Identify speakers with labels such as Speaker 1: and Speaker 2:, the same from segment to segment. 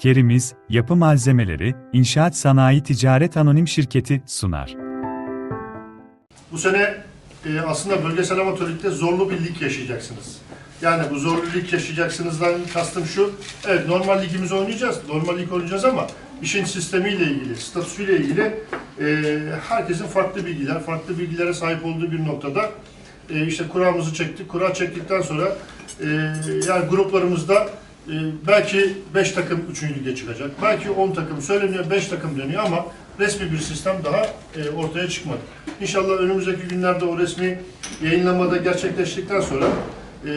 Speaker 1: Kerimiz, Yapı Malzemeleri, İnşaat Sanayi Ticaret Anonim Şirketi sunar.
Speaker 2: Bu sene e, aslında bölgesel amatörlükte zorlu bir lig yaşayacaksınız. Yani bu zorlu lig yaşayacaksınızdan kastım şu, evet normal ligimizi oynayacağız, normal lig oynayacağız ama işin sistemiyle ilgili, statüsüyle ilgili e, herkesin farklı bilgiler, farklı bilgilere sahip olduğu bir noktada e, işte kuramızı çektik. Kura çektikten sonra e, yani gruplarımızda e, belki 5 takım 3. lige çıkacak, belki 10 takım söyleniyor, 5 takım dönüyor ama resmi bir sistem daha e, ortaya çıkmadı. İnşallah önümüzdeki günlerde o resmi yayınlamada gerçekleştikten sonra e,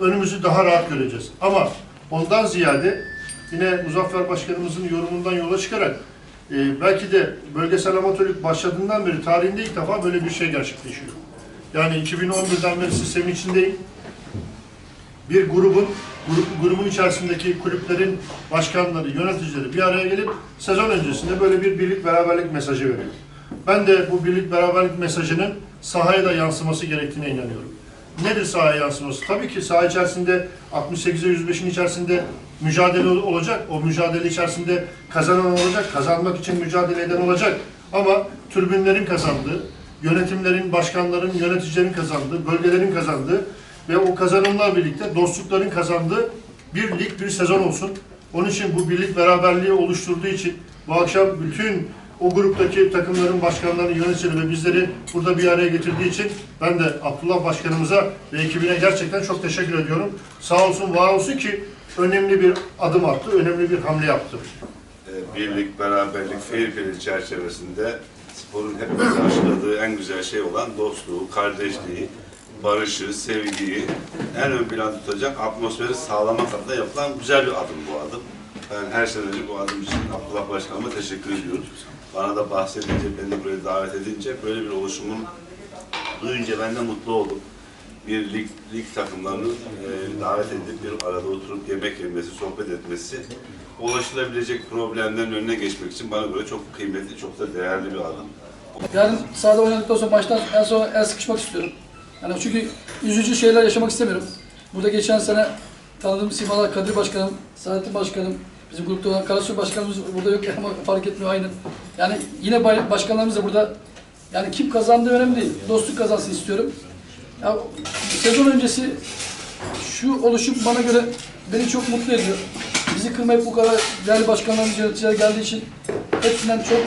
Speaker 2: önümüzü daha rahat göreceğiz. Ama ondan ziyade yine Muzaffer Başkanımızın yorumundan yola çıkarak e, belki de bölgesel amatörlük başladığından beri tarihinde ilk defa böyle bir şey gerçekleşiyor. Yani 2011'den beri sistemin içindeyim. Bir grubun grup, grubun içerisindeki kulüplerin başkanları, yöneticileri bir araya gelip sezon öncesinde böyle bir birlik beraberlik mesajı veriyor. Ben de bu birlik beraberlik mesajının sahaya da yansıması gerektiğine inanıyorum. Nedir sahaya yansıması? Tabii ki saha içerisinde 68'e 105'in içerisinde mücadele olacak. O mücadele içerisinde kazanan olacak. Kazanmak için mücadele eden olacak. Ama tribünlerin kazandığı, yönetimlerin, başkanların, yöneticilerin kazandığı, bölgelerin kazandığı ve o kazanımlar birlikte dostlukların kazandığı bir lig, bir sezon olsun. Onun için bu birlik beraberliği oluşturduğu için bu akşam bütün o gruptaki takımların başkanlarını, yöneticileri ve bizleri burada bir araya getirdiği için ben de Abdullah Başkanımıza ve ekibine gerçekten çok teşekkür ediyorum. Sağ olsun, var olsun ki önemli bir adım attı, önemli bir hamle yaptı.
Speaker 3: e, birlik, beraberlik, fair çerçevesinde sporun hep karşıladığı en güzel şey olan dostluğu, kardeşliği, barışı, sevgiyi en ön planda tutacak atmosferi sağlamak adına yapılan güzel bir adım bu adım. Ben her şeyden önce bu adım için Abdullah Başkanıma teşekkür ediyorum. Bana da bahsedince, beni buraya davet edince böyle bir oluşumun duyunca ben de mutlu oldum. Bir lig, lig takımlarının e, davet edilip bir arada oturup yemek yemesi, sohbet etmesi ulaşılabilecek problemlerin önüne geçmek için bana göre çok kıymetli, çok da değerli bir adım.
Speaker 4: Yarın sahada oynadıktan sonra maçtan en son el sıkışmak istiyorum. Yani çünkü üzücü şeyler yaşamak istemiyorum. Burada geçen sene tanıdığım simalar Kadir Başkanım, Saadettin Başkanım, bizim grupta olan Karasu Başkanımız burada yok ama fark etmiyor aynı. Yani yine başkanlarımız da burada. Yani kim kazandığı önemli değil. Dostluk kazansın istiyorum. Ya, sezon öncesi şu oluşum bana göre beni çok mutlu ediyor. Bizi kırmayıp bu kadar değerli başkanlarımız, yöneticiler geldiği için hepsinden çok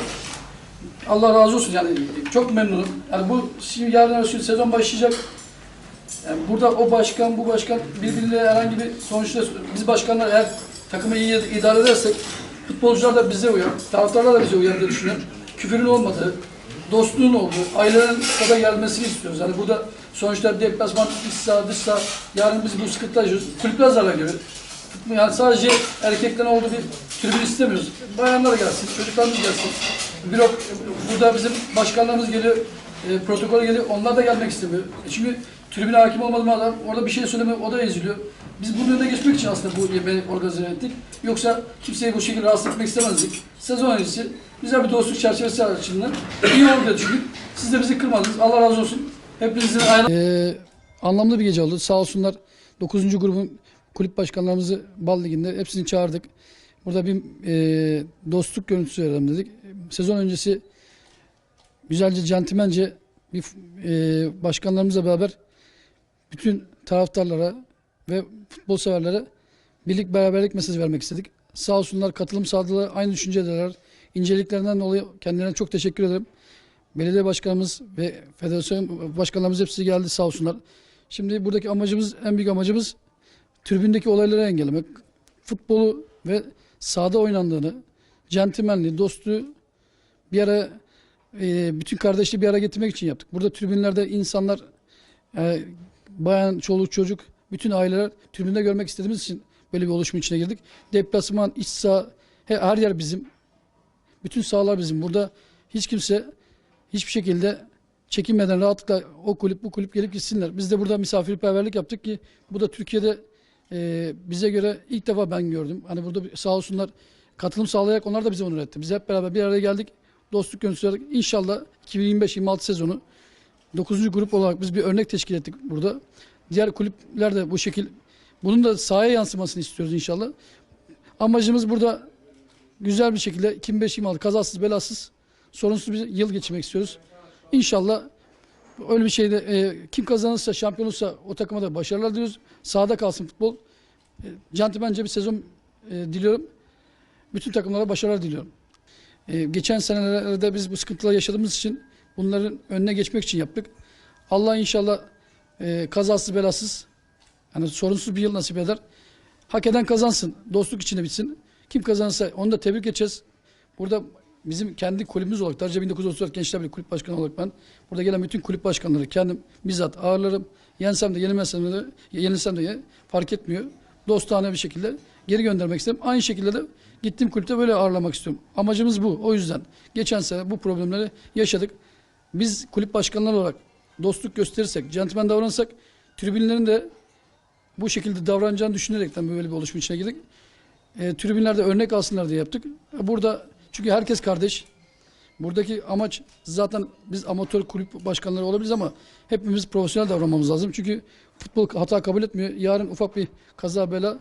Speaker 4: Allah razı olsun yani çok memnunum. Yani bu şimdi yarın gün sezon başlayacak. Yani burada o başkan bu başkan birbiriyle herhangi bir sonuçta biz başkanlar eğer takımı iyi idare edersek futbolcular da bize uyar, taraftarlar da bize uyar diye düşünüyorum. Küfürün olmadığı, dostluğun olduğu, ailelerin sada gelmesini istiyoruz. Yani burada sonuçta deplasman, iç saha, dış saha, yarın biz bu sıkıntı yaşıyoruz. Kulüpler zarar görüyor. Yani sadece erkeklerin olduğu bir tribün istemiyoruz. Bayanlar gelsin, çocuklarımız gelsin. Blok, burada bizim başkanlarımız geliyor, e, protokol geliyor. Onlar da gelmek istemiyor. E çünkü tribüne hakim olmadığı adam orada bir şey söylemiyor, o da eziliyor. Biz bunun önüne geçmek için aslında bu yemeği organize ettik. Yoksa kimseyi bu şekilde rahatsız etmek istemezdik. Sezon öncesi güzel bir dostluk çerçevesi açısından iyi oldu düşündük. Siz de bizi kırmadınız. Allah razı olsun. Hepinizin ayrı... Ee, anlamlı bir gece oldu. Sağ olsunlar 9. grubun kulüp başkanlarımızı Bal Ligi'nde hepsini çağırdık. Burada bir e, dostluk görüntüsü verelim dedik. Sezon öncesi güzelce, centilmence bir e, başkanlarımızla beraber bütün taraftarlara ve futbol severlere birlik beraberlik mesajı vermek istedik. Sağ olsunlar katılım sağladılar, aynı düşüncedeler. İnceliklerinden dolayı kendilerine çok teşekkür ederim. Belediye başkanımız ve federasyon başkanlarımız hepsi geldi sağ olsunlar. Şimdi buradaki amacımız, en büyük amacımız tribündeki olayları engellemek. Futbolu ve sahada oynandığını, centilmenliği, dostluğu bir ara e, bütün kardeşliği bir araya getirmek için yaptık. Burada tribünlerde insanlar e, bayan, çoluk, çocuk, bütün aileler tribünde görmek istediğimiz için böyle bir oluşum içine girdik. Deplasman, iç saha, he- her yer bizim. Bütün sahalar bizim. Burada hiç kimse hiçbir şekilde çekinmeden rahatlıkla o kulüp bu kulüp gelip gitsinler. Biz de burada misafirperverlik yaptık ki bu da Türkiye'de e, bize göre ilk defa ben gördüm. Hani burada sağ olsunlar katılım sağlayarak onlar da bize onur etti. Biz hep beraber bir araya geldik. Dostluk görüntüsü İnşallah 2025-26 sezonu 9. grup olarak biz bir örnek teşkil ettik burada. Diğer kulüpler de bu şekil bunun da sahaya yansımasını istiyoruz inşallah. Amacımız burada güzel bir şekilde 2005-26 kazasız belasız sorunsuz bir yıl geçirmek istiyoruz. İnşallah öyle bir şeyde e, kim kazanırsa şampiyon olursa o takıma da başarılar diliyoruz. Sahada kalsın futbol. E, centilmence bir sezon e, diliyorum. Bütün takımlara başarılar diliyorum. E, geçen senelerde biz bu sıkıntıları yaşadığımız için bunların önüne geçmek için yaptık. Allah inşallah e, kazasız belasız yani sorunsuz bir yıl nasip eder. Hak eden kazansın. Dostluk içinde bitsin. Kim kazanırsa onu da tebrik edeceğiz. Burada bizim kendi kulübümüz olarak Darıca 1934 Gençler Birliği Kulüp Başkanı olarak ben burada gelen bütün kulüp başkanları kendim bizzat ağırlarım. Yensem de yenilmezsem de yenilsem de fark etmiyor. Dostane bir şekilde geri göndermek isterim. Aynı şekilde de gittiğim kulüpte böyle ağırlamak istiyorum. Amacımız bu. O yüzden geçen sene bu problemleri yaşadık. Biz kulüp başkanları olarak dostluk gösterirsek, centilmen davranırsak tribünlerin de bu şekilde davranacağını düşünerekten böyle bir oluşum içine girdik. E, tribünlerde örnek alsınlar diye yaptık. Burada çünkü herkes kardeş. Buradaki amaç zaten biz amatör kulüp başkanları olabiliriz ama hepimiz profesyonel davranmamız lazım. Çünkü futbol hata kabul etmiyor. Yarın ufak bir kaza bela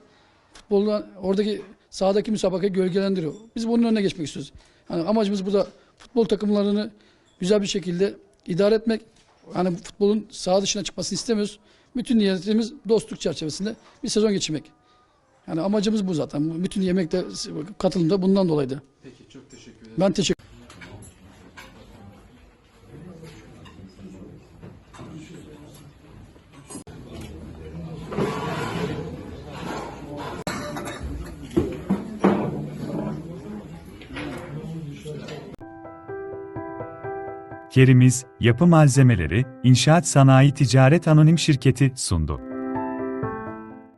Speaker 4: futbolda oradaki sahadaki müsabakayı gölgelendiriyor. Biz bunun önüne geçmek istiyoruz. Yani amacımız burada futbol takımlarını güzel bir şekilde idare etmek. Hani futbolun saha dışına çıkmasını istemiyoruz. Bütün niyetimiz dostluk çerçevesinde bir sezon geçirmek. Yani amacımız bu zaten. Bütün yemekte katılım da bundan dolayıydı.
Speaker 5: Peki çok teşekkür ederim.
Speaker 4: Ben teşekkür
Speaker 1: Kerimiz Yapı Malzemeleri, İnşaat Sanayi Ticaret Anonim Şirketi sundu.